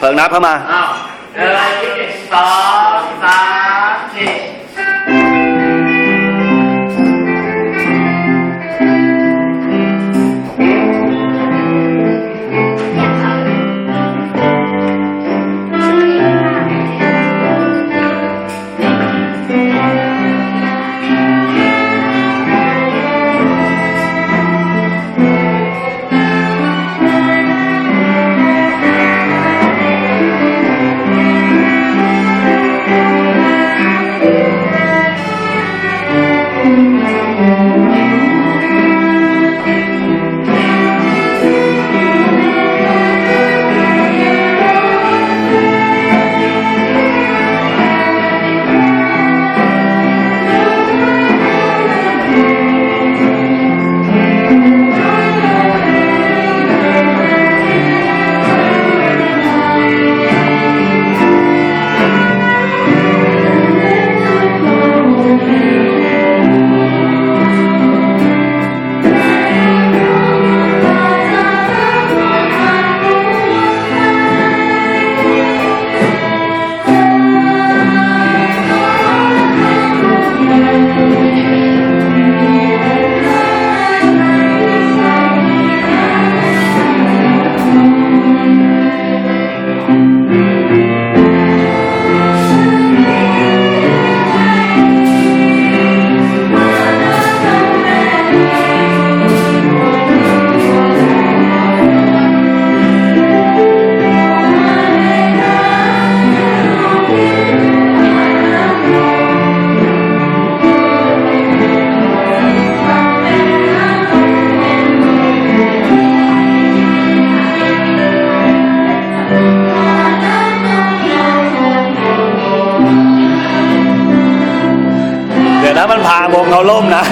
เพิงนับเข้ามาหนึ่งสองสาม เดี๋ยวนะมันพาวงเขาล่มนะ